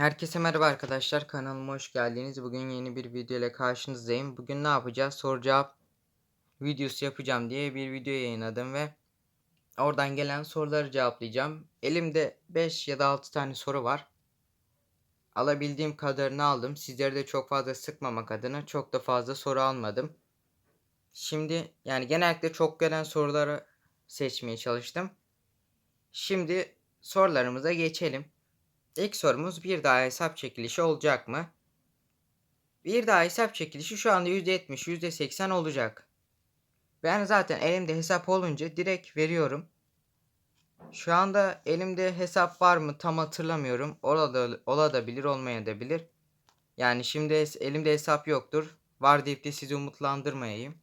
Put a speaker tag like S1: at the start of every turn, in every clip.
S1: Herkese merhaba arkadaşlar kanalıma hoş geldiniz. Bugün yeni bir video ile karşınızdayım. Bugün ne yapacağız? Soru cevap videosu yapacağım diye bir video yayınladım ve oradan gelen soruları cevaplayacağım. Elimde 5 ya da 6 tane soru var. Alabildiğim kadarını aldım. Sizleri de çok fazla sıkmamak adına çok da fazla soru almadım. Şimdi yani genellikle çok gelen soruları seçmeye çalıştım. Şimdi sorularımıza geçelim. İlk sorumuz bir daha hesap çekilişi olacak mı? Bir daha hesap çekilişi şu anda %70, %80 olacak. Ben zaten elimde hesap olunca direkt veriyorum. Şu anda elimde hesap var mı tam hatırlamıyorum. Ola olabilir olmayabilir. Yani şimdi elimde hesap yoktur. Var deyip de sizi umutlandırmayayım.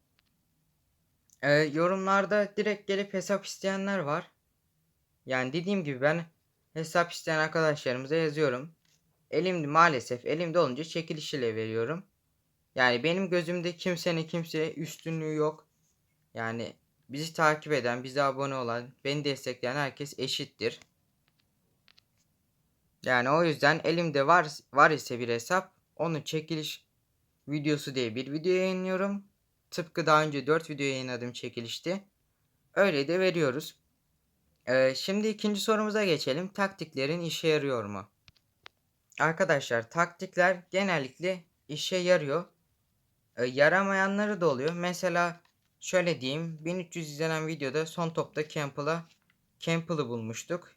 S1: Ee, yorumlarda direkt gelip hesap isteyenler var. Yani dediğim gibi ben hesap isteyen arkadaşlarımıza yazıyorum. Elimde maalesef elimde olunca çekiliş ile veriyorum. Yani benim gözümde kimsenin kimseye üstünlüğü yok. Yani bizi takip eden, bize abone olan, beni destekleyen herkes eşittir. Yani o yüzden elimde var var ise bir hesap, onu çekiliş videosu diye bir video yayınlıyorum. Tıpkı daha önce 4 video yayınladım çekilişti. Öyle de veriyoruz. Ee, şimdi ikinci sorumuza geçelim. Taktiklerin işe yarıyor mu? Arkadaşlar taktikler genellikle işe yarıyor. Ee, yaramayanları da oluyor. Mesela şöyle diyeyim. 1300 izlenen videoda son topta Campbell'a Campbell'ı bulmuştuk.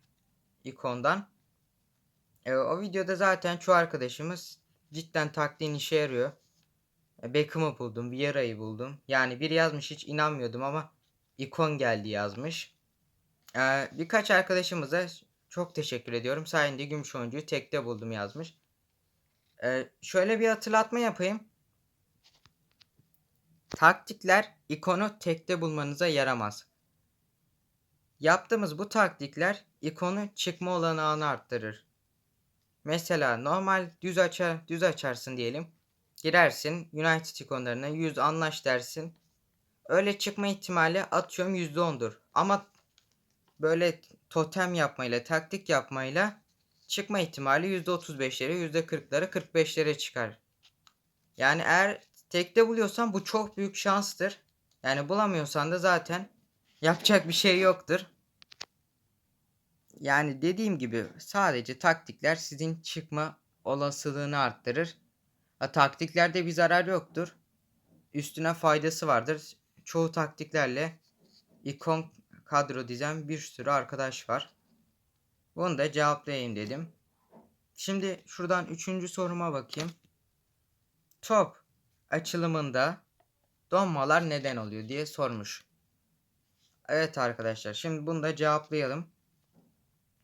S1: ikondan. Ee, o videoda zaten çoğu arkadaşımız cidden taktiğin işe yarıyor. Ee, Beckham'ı buldum. Vieira'yı buldum. Yani biri yazmış hiç inanmıyordum ama ikon geldi yazmış. Ee, birkaç arkadaşımıza çok teşekkür ediyorum. Sayende gümüş oyuncuyu tekte buldum yazmış. Ee, şöyle bir hatırlatma yapayım. Taktikler ikonu tekte bulmanıza yaramaz. Yaptığımız bu taktikler ikonu çıkma olanağını arttırır. Mesela normal düz açar düz açarsın diyelim. Girersin United ikonlarına 100 anlaş dersin. Öyle çıkma ihtimali atıyorum %10'dur. Ama böyle totem yapmayla, taktik yapmayla çıkma ihtimali %35'lere, %40'lara, 45'lere çıkar. Yani eğer tekte buluyorsan bu çok büyük şanstır. Yani bulamıyorsan da zaten yapacak bir şey yoktur. Yani dediğim gibi sadece taktikler sizin çıkma olasılığını arttırır. Ha, taktiklerde bir zarar yoktur. Üstüne faydası vardır. Çoğu taktiklerle ikon kadro dizen bir sürü arkadaş var. Bunu da cevaplayayım dedim. Şimdi şuradan üçüncü soruma bakayım. Top açılımında donmalar neden oluyor diye sormuş. Evet arkadaşlar şimdi bunu da cevaplayalım.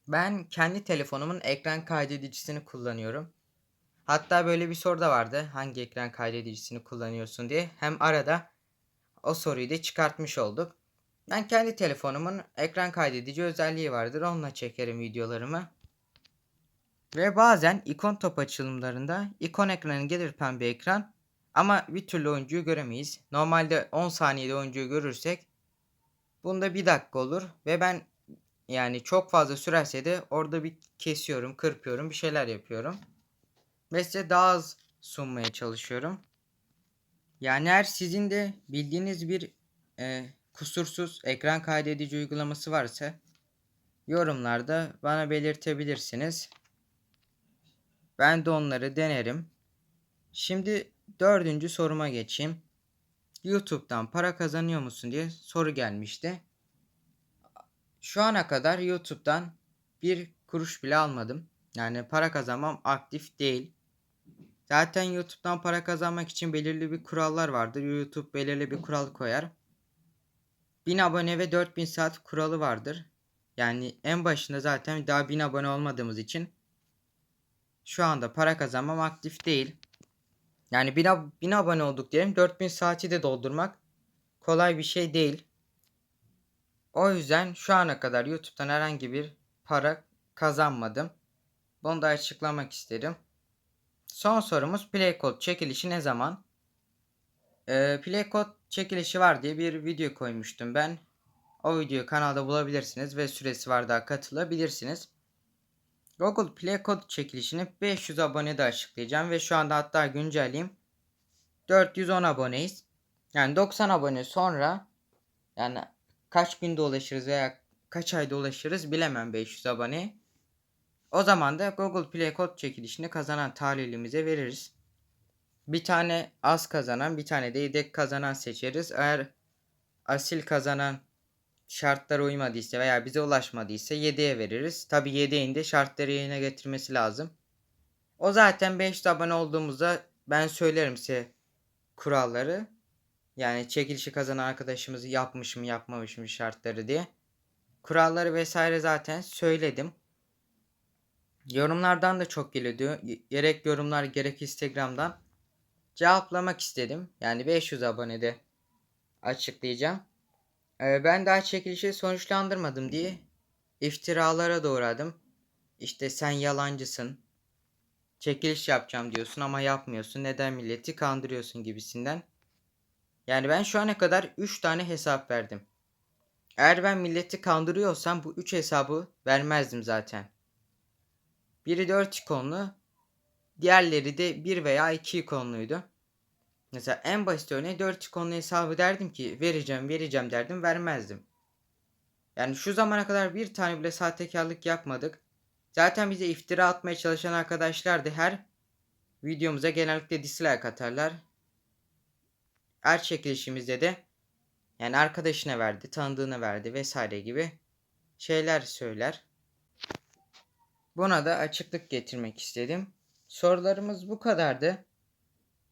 S1: Ben kendi telefonumun ekran kaydedicisini kullanıyorum. Hatta böyle bir soru da vardı. Hangi ekran kaydedicisini kullanıyorsun diye. Hem arada o soruyu da çıkartmış olduk. Ben kendi telefonumun ekran kaydedici özelliği vardır. Onunla çekerim videolarımı. Ve bazen ikon top açılımlarında ikon ekranı gelir pembe ekran ama bir türlü oyuncuyu göremeyiz. Normalde 10 saniyede oyuncuyu görürsek bunda bir dakika olur ve ben yani çok fazla sürerse de orada bir kesiyorum, kırpıyorum, bir şeyler yapıyorum. Ve size daha az sunmaya çalışıyorum. Yani eğer sizin de bildiğiniz bir e, kusursuz ekran kaydedici uygulaması varsa yorumlarda bana belirtebilirsiniz. Ben de onları denerim. Şimdi dördüncü soruma geçeyim. YouTube'dan para kazanıyor musun diye soru gelmişti. Şu ana kadar YouTube'dan bir kuruş bile almadım. Yani para kazanmam aktif değil. Zaten YouTube'dan para kazanmak için belirli bir kurallar vardır. YouTube belirli bir kural koyar. 1000 abone ve 4000 saat kuralı vardır. Yani en başında zaten daha 1000 abone olmadığımız için şu anda para kazanmam aktif değil. Yani 1000, ab 1000 abone olduk diyelim 4000 saati de doldurmak kolay bir şey değil. O yüzden şu ana kadar YouTube'dan herhangi bir para kazanmadım. Bunu da açıklamak isterim. Son sorumuz Playcode çekilişi ne zaman? Ee, Playcode çekilişi var diye bir video koymuştum ben. O videoyu kanalda bulabilirsiniz ve süresi var daha katılabilirsiniz. Google Play kod çekilişini 500 abonede açıklayacağım ve şu anda hatta güncelleyeyim. 410 aboneyiz. Yani 90 abone sonra yani kaç günde ulaşırız veya kaç ayda ulaşırız bilemem 500 abone. O zaman da Google Play kod çekilişini kazanan talihlimize veririz. Bir tane az kazanan, bir tane de yedek kazanan seçeriz. Eğer asil kazanan şartlara uymadıysa veya bize ulaşmadıysa yedeğe veririz. Tabi yedeğin de şartları yerine getirmesi lazım. O zaten 500 abone olduğumuzda ben söylerim size kuralları. Yani çekilişi kazanan arkadaşımız yapmış mı yapmamış mı şartları diye. Kuralları vesaire zaten söyledim. Yorumlardan da çok geliyordu. Gerek yorumlar gerek Instagram'dan cevaplamak istedim. Yani 500 abonede açıklayacağım. Ee, ben daha çekilişi sonuçlandırmadım diye iftiralara doğradım. İşte sen yalancısın. Çekiliş yapacağım diyorsun ama yapmıyorsun. Neden milleti kandırıyorsun gibisinden. Yani ben şu ana kadar 3 tane hesap verdim. Eğer ben milleti kandırıyorsam bu 3 hesabı vermezdim zaten. Biri 4 ikonlu, diğerleri de 1 veya 2 ikonluydu. Mesela en basit örneği 4 ikonlu hesabı derdim ki vereceğim vereceğim derdim vermezdim. Yani şu zamana kadar bir tane bile sahtekarlık yapmadık. Zaten bize iftira atmaya çalışan arkadaşlar da her videomuza genellikle dislike atarlar. Her çekilişimizde de yani arkadaşına verdi, tanıdığına verdi vesaire gibi şeyler söyler. Buna da açıklık getirmek istedim. Sorularımız bu kadardı.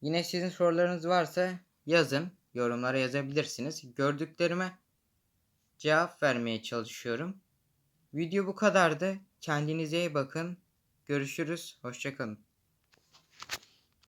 S1: Yine sizin sorularınız varsa yazın. Yorumlara yazabilirsiniz. Gördüklerime cevap vermeye çalışıyorum. Video bu kadardı. Kendinize iyi bakın. Görüşürüz. Hoşçakalın.